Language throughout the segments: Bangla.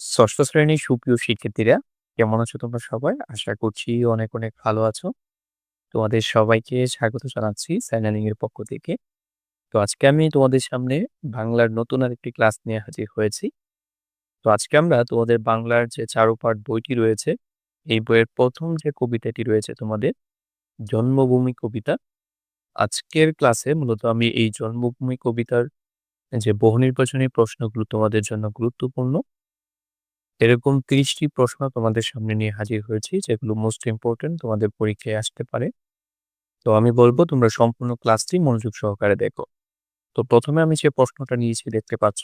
ষষ্ঠ শ্রেণির সুপ্রিয় শিক্ষার্থীরা কেমন আছো তোমরা সবাই? আশা করছি অনেক, অনেক ভালো আছো। তোমাদের সবাইকে স্বাগত জানাচ্ছি সাইনালিং এর পক্ষ থেকে। তো আজকে আমি তোমাদের সামনে বাংলার নতুন আরেকটি ক্লাস নিয়ে হাজির হয়েছি। তো আজকে আমরা তোমাদের বাংলার যে চারুপাঠ বইটি রয়েছে, এই বইয়ের প্রথম যে কবিতাটি রয়েছে তোমাদের, জন্মভূমি কবিতা। আজকের ক্লাসে মূলত আমি এই জন্মভূমি কবিতার যে বহু নির্বাচনী প্রশ্নগুলো তোমাদের জন্য গুরুত্বপূর্ণ এরকম ৩০ টি প্রশ্ন তোমাদের সামনে নিয়ে হাজির হয়েছি যেগুলো মোস্ট ইম্পোর্টেন্ট তোমাদের পরীক্ষায় আসতে পারে। তো আমি বলব তোমরা সম্পূর্ণ ক্লাসটি মনোযোগ সহকারে দেখো। তো প্রথমে আমি যে প্রশ্নটা নিয়েছি দেখতে পাচ্ছ,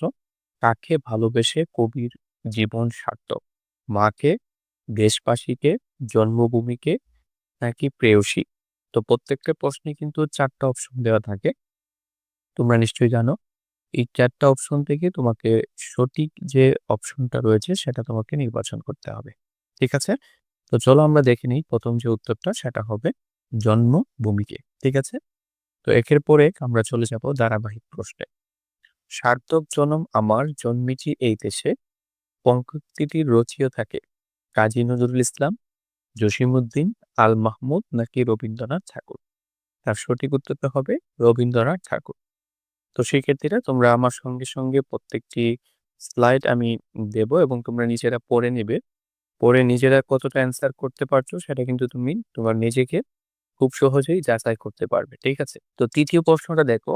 কাকে ভালোবেসে কবির জীবন সার্থক? মাকে, দেশবাসীকে, জন্মভূমিকে নাকি প্রেয়সী? তো প্রত্যেকটা প্রশ্নে কিন্তু চারটা অপশন দেওয়া থাকে। তোমরা নিশ্চয়ই জানো। এই চারটা অপশন থেকে তোমাকে সঠিক যে অপশনটা রয়েছে সেটা তোমাকে নির্বাচন করতে হবে। ঠিক আছে? তো চলো আমরা দেখে নিই প্রথম যে উত্তরটা সেটা হবে জন্মভূমিকে। ঠিক আছে? তো একের পর এক আমরা চলে যাব ধারাবাহিক প্রশ্নে। সার্থক জনম আমার জন্মেছি এই দেশে, পঙ্ক্তিটি রচিও থাকে কাজী নজরুল ইসলাম, জসিমউদ্দিন, আল মাহমুদ নাকি রবীন্দ্রনাথ ঠাকুর? তার সঠিক উত্তরটা হবে রবীন্দ্রনাথ ঠাকুর। তো শিক্ষার্থীরা তোমরা আমার সঙ্গে, সঙ্গে প্রত্যেকটি স্লাইড আমি দেব এবং তোমরা নিজেরা পড়ে নেবে পড়ে নিজেরা কতটা অ্যান্সার করতে পারছ সেটা কিন্তু তুমি তোমার নিজেকে খুব সহজেই যাচাই করতে পারবে। ঠিক আছে? তো তৃতীয় প্রশ্নটা দেখো।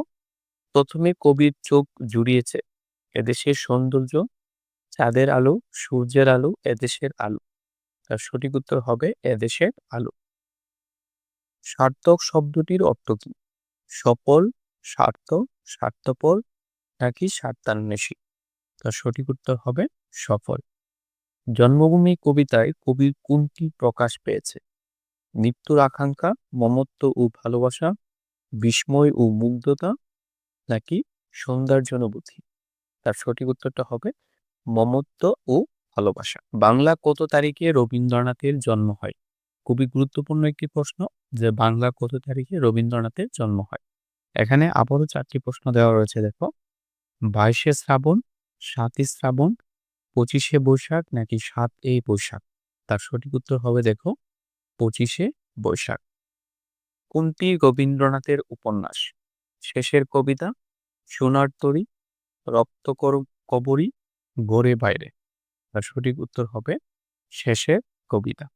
প্রথমে কবির চোখ জুড়িয়েছে এদেশের সৌন্দর্য, চাঁদের আলো, সূর্যের আলো, এদেশের আলো। তার সঠিক উত্তর হবে এদেশের আলো। সার্থক শব্দটির অর্থ কি? সফল, সার্থক, স্বার্থপর নাকি স্বার্থান্বেষী? তার সঠিক উত্তর হবে সফল। জন্মভূমি কবিতায় কবির কোনটি প্রকাশ পেয়েছে? মৃত্যুর আকাঙ্ক্ষা, মমত্ব ও ভালোবাসা, বিস্ময় ও মুগ্ধতা নাকি সৌন্দর্য অনুভূতি তার সঠিক উত্তরটা হবে মমত্ব ও ভালোবাসা। বাংলা কত তারিখে রবীন্দ্রনাথের জন্ম হয়? খুবই গুরুত্বপূর্ণ একটি প্রশ্ন যে বাংলা কত তারিখে রবীন্দ্রনাথের জন্ম হয়? এখানে আবারও চারটি প্রশ্ন দেওয়া রয়েছে দেখো। ২২শে শ্রাবণ, সাতই শ্রাবণ, ২৫শে বৈশাখ নাকি ৭ই বৈশাখ? তার সঠিক উত্তর হবে দেখো ২৫শে বৈশাখ। কোনটি রবীন্দ্রনাথের উপন্যাস? শেষের কবিতা, সোনার তরী, রক্ত কবরী, ঘরে বাইরে? তার সঠিক উত্তর হবে শেষের কবিতা।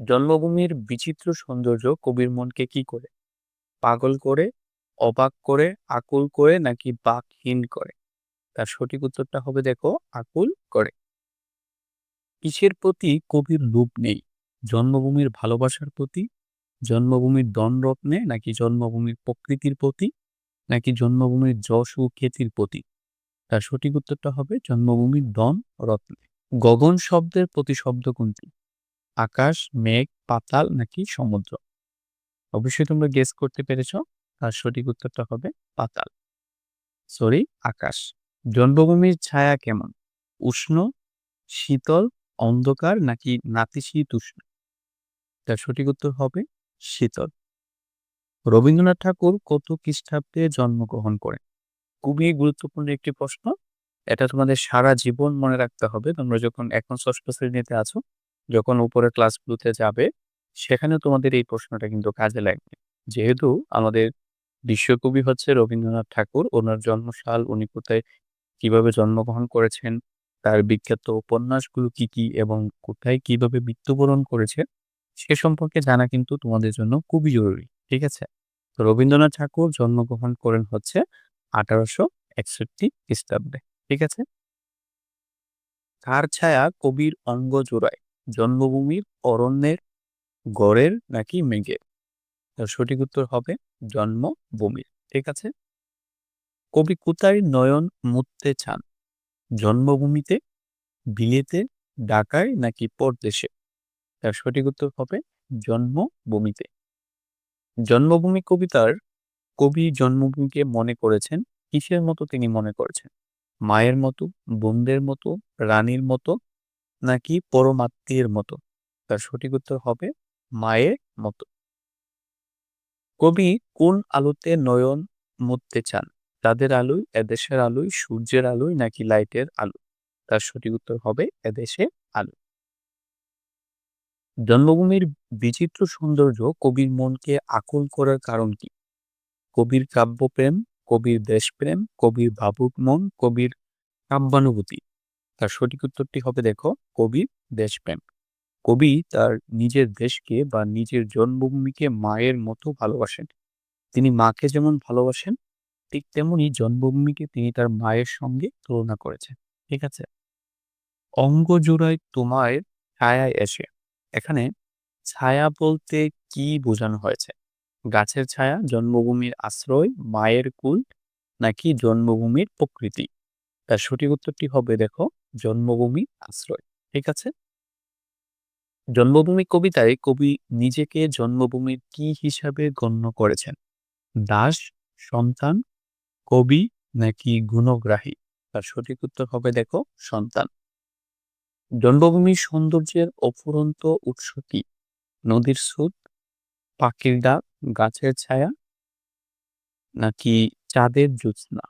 জন্মভূমির বিচিত্র সৌন্দর্য কবির মনকে কি করে? পাগল করে, অবাক করে, আকুল করে নাকি বাকহীন করে? তার সঠিক উত্তরটা হবে দেখো আকুল করে। কিসের প্রতি কবির লোভ নেই? জন্মভূমির ভালোবাসার প্রতি, জন্মভূমির ধনরত্নে নাকি জন্মভূমির প্রকৃতির প্রতি নাকি জন্মভূমির যশ ও খ্যাতির প্রতি? তার সঠিক উত্তরটা হবে জন্মভূমির দন রত্নে। গগন শব্দের প্রতিশব্দ কোনটি? আকাশ, মেঘ, পাতাল নাকি সমুদ্র? অবশ্যই তোমরা গেস করতে পেরেছ। তার সঠিক উত্তরটা হবে পাতাল। সরি আকাশ। জন্মভূমির ছায়া কেমন? উষ্ণ, শীতল, অন্ধকার নাকি নাতিশীতোষ্ণ? তার সঠিক উত্তর হবে শীতল। রবীন্দ্রনাথ ঠাকুর কত খ্রিস্টাব্দে জন্মগ্রহণ করেন? খুবই গুরুত্বপূর্ণ একটি প্রশ্ন। এটা তোমাদের সারা জীবন মনে রাখতে হবে। তোমরা যখন এখন ষষ্ঠ শ্রেণীতে আছো, যখন উপরের ক্লাসগুলোতে যাবে, সেখানেও তোমাদের এই প্রশ্নটা কিন্তু কাজে লাগবে। যেহেতু আমাদের বিশ্বকবি হচ্ছে রবীন্দ্রনাথ ঠাকুর। ওনার জন্মসাল, উনি কোথায় কীভাবে জন্মগ্রহণ করেছেন, তার বিখ্যাত উপন্যাসগুলো কি, কি এবং কোথায় কীভাবে মৃত্যুবরণ করেছে, সে সম্পর্কে জানা কিন্তু তোমাদের জন্য খুবই জরুরি। ঠিক আছে? তো রবীন্দ্রনাথ ঠাকুর জন্মগ্রহণ করেন হচ্ছে ১৮৬১ খ্রিস্টাব্দে। ঠিক আছে? কার ছায়া কবির অঙ্গ জোড়ায়? জন্মভূমির, অরণ্যের, গড়ের নাকি মেঘের? সঠিক উত্তর হবে জন্মভূমির। ঠিক আছে? কবি কোথায় নয়ন মুছতে চান? জন্মভূমিতে, বিলেতে, ঢাকায় নাকি পরদেশে? তার সঠিক উত্তর হবে জন্মভূমিতে। জন্মভূমি কবিতার কবি জন্মভূমিকে মনে করেছেন কিসের মতো তিনি মনে করেছেন? মায়ের মতো, বোনদের মতো, রানীর মতো নাকি পরমাত্মীয়ের মতো? তার সঠিক উত্তর হবে মায়ের মতো। কবি কোন আলোতে নয়ন মুছতে চান? তাদের আলোয়, এদেশের আলোয়, সূর্যের আলোয় নাকি লাইটের আলো? তার সঠিক উত্তর হবে এদেশে আলু জন্মভূমির বিচিত্র সৌন্দর্য কবির মনকে আকুল করার কারণ কি কবির কাব্যপ্রেম কবির দেশপ্রেম কবির ভাবুক মন কবির কাব্যানুভূতি তার সঠিক উত্তরটি হবে দেখো কবির দেশপ্রেম কবি তার নিজের দেশকে বা নিজের জন্মভূমিকে মায়ের মতো ভালোবাসেন। তিনি মাকে যেমন ভালোবাসেন, ঠিক তেমনি জন্মভূমিকে তিনি তার মায়ের সঙ্গে তুলনা করেছেন, ঠিক আছে? অঙ্গ জোড়ায় তোমার ছায়ায় এসে, এখানে ছায়া বলতে কি বোঝানো হয়েছে? গাছের ছায়া, জন্মভূমির আশ্রয়, মায়ের কুল, নাকি জন্মভূমির প্রকৃতি? তার সঠিক উত্তরটি হবে দেখো, জন্মভূমি আশ্রয়, ঠিক আছে? জন্মভূমি কবিতায় কবি নিজেকে জন্মভূমির কি হিসাবে গণ্য করেছেন? দাস, সন্তান, কবি নাকি গুণগ্রাহী? তার সঠিক উত্তর হবে দেখো, সন্তান। জন্মভূমির সৌন্দর্যের অফুরন্ত উৎস কি? নদীর স্রোত, পাখির ডাক, গাছের ছায়া নাকি চাঁদের জ্যোৎস্না?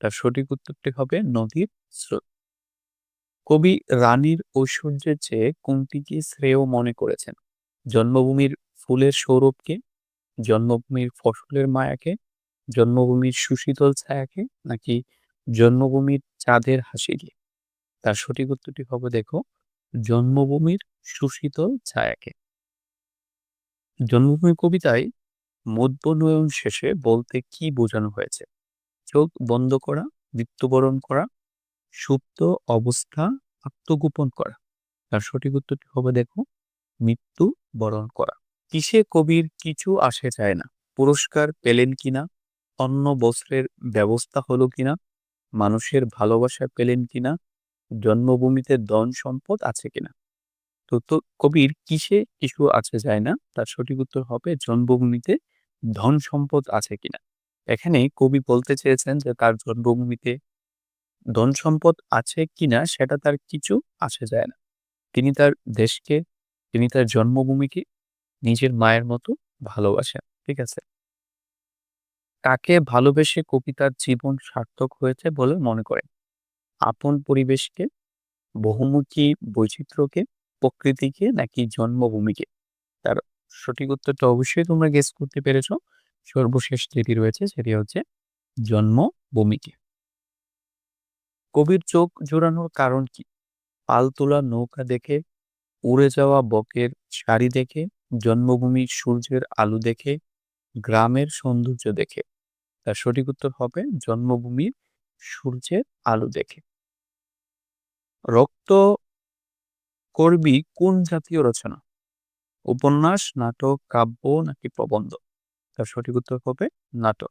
তার সঠিক উত্তরটি হবে নদীর স্রোত। কবি রানীর ঐশ্বর্যের চেয়ে কোনটিকে শ্রেয় মনে করেছেন? জন্মভূমির ফুলের সৌরভকে? জন্মভূমির ফসলের মায়াকে? জন্মভূমির সুশীতল ছায়াকে? নাকি জন্মভূমির চাঁদের হাসিকে? তার সঠিক উত্তরটি হবে দেখো, জন্মভূমির সুশীতল ছায়াকে। জন্মভূমি কবিতায় মধ্যনয়ন শেষে বলতে কি বোঝানো হয়েছে? চোখ বন্ধ করা, মৃত্যুবরণ করা সুপ্ত অবস্থা আত্মগোপন করা। তার সঠিক উত্তরটি হবে দেখো, মৃত্যু বরণ করা। কিসে কবির কিছু আসে যায় না? পুরস্কার পেলেন কিনা অন্ন বস্ত্রের ব্যবস্থা হলো কিনা মানুষের ভালোবাসা পেলেন কিনা জন্মভূমিতে ধন সম্পদ আছে কিনা তো তো কবির কিসে কিছু আছে যায় না? তার সঠিক উত্তর হবে জন্মভূমিতে ধন সম্পদ আছে কিনা এখানে কবি বলতে চেয়েছেন যে তার জন্মভূমিতে ধন সম্পদ আছে কিনা সেটা তার কিছু আসে যায় না। তিনি তার দেশকে, তিনি তার জন্মভূমিকে নিজের মায়ের মতো ভালোবাসেন, ঠিক আছে? কাকে ভালোবেসে কবি তার জীবন সার্থক হয়েছে বলে মনে করেন? আপন পরিবেশকে, বহুমুখী বৈচিত্র্যকে, প্রকৃতিকে নাকি জন্মভূমিকে? তার সঠিক উত্তরটা অবশ্যই তোমরা গেস করতে পেরেছ। সর্বশেষ যেটি রয়েছে সেটি হচ্ছে জন্মভূমিকে। কবির চোখ জোড়ানোর কারণ কি? পাল তোলা নৌকা দেখে, উড়ে যাওয়া বকের শাড়ি দেখে জন্মভূমির সূর্যের আলো দেখে, গ্রামের সৌন্দর্য দেখে। তার সঠিক উত্তর হবে জন্মভূমির সূর্যের আলো দেখে। রক্ত করবি কোন জাতীয় রচনা? উপন্যাস, নাটক, কাব্য নাকি প্রবন্ধ? তার সঠিক উত্তর হবে নাটক।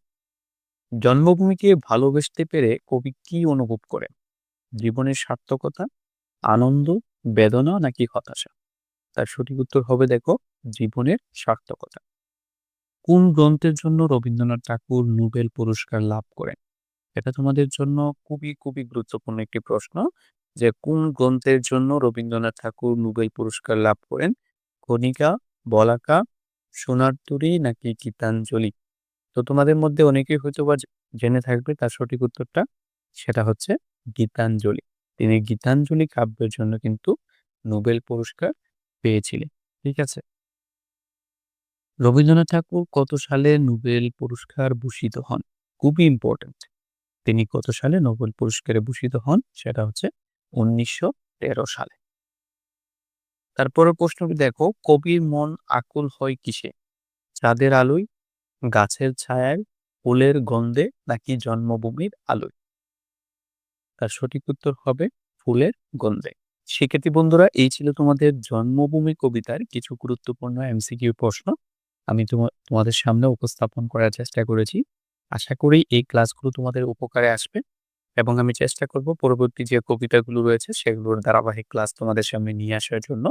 জন্মভূমিকে ভালোবেসতে পেরে কবি কি অনুভব করেন? জীবনের সার্থকতা, আনন্দ, বেদনা নাকি হতাশা? তার সঠিক উত্তর হবে দেখো, জীবনের সার্থকতা। কোন গ্রন্থের জন্য রবীন্দ্রনাথ ঠাকুর নোবেল পুরস্কার লাভ করেন? এটা তোমাদের জন্য খুবই খুবই গুরুত্বপূর্ণ একটি প্রশ্ন, যে কোন গ্রন্থের জন্য রবীন্দ্রনাথ ঠাকুর নোবেল পুরস্কার লাভ করেন? কণিকা, বলাকা সোনার তুরি নাকি গীতাঞ্জলি? তো তোমাদের মধ্যে অনেকেই হয়তো বা জেনে থাকবে তার সঠিক উত্তরটা। সেটা হচ্ছে গীতাঞ্জলি। তিনি গীতাঞ্জলি কাব্যের জন্য কিন্তু নোবেল পুরস্কার পেয়েছিলেন। ঠিক আছে? রবীন্দ্রনাথ ঠাকুর কত সালে নোবেল পুরস্কার ভূষিত হন? খুবই ইম্পর্টেন্ট তিনি কত সালে নোবেল পুরস্কারে ভূষিত হন? সেটা হচ্ছে উনিশশো তেরো সালে। তারপরে প্রশ্নটি দেখো, কবির মন আকুল হয় কিসে? চাঁদের আলোয় গাছের ছায়ায় ফুলের গন্ধে নাকি জন্মভূমির আলোয়? তার সঠিক উত্তর হবে ফুলের গন্ধে। শিক্ষার্থী বন্ধুরা, এই ছিল তোমাদের জন্মভূমি কবিতার কিছু গুরুত্বপূর্ণ এমসিকিউ প্রশ্ন। আমি তোমাদের সামনে উপস্থাপন করার চেষ্টা করেছি। আশা করি এই ক্লাসগুলো তোমাদের উপকারে আসবে এবং আমি চেষ্টা করব পরবর্তী যে কবিতাগুলো রয়েছে সেগুলোর ধারাবাহিক ক্লাস তোমাদের সামনে নিয়ে আসার জন্য।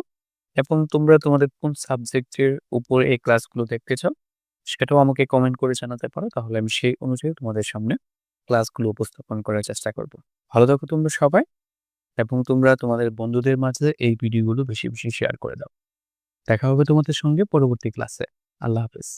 এবং তোমরা তোমাদের কোন সাবজেক্টের উপর এই ক্লাসগুলো দেখতে চাও সেটাও আমাকে কমেন্ট করে জানাতে পারো, তাহলে আমি সেই অনুযায়ী তোমাদের সামনে ক্লাসগুলো উপস্থাপন করার চেষ্টা করব। ভালো থাকো তোমরা সবাই এবং তোমরা তোমাদের বন্ধুদের মাঝে এই ভিডিওগুলো বেশি বেশি শেয়ার করে দাও। দেখা হবে তোমাদের সঙ্গে পরবর্তী ক্লাসে আল্লাহ হাফিজ।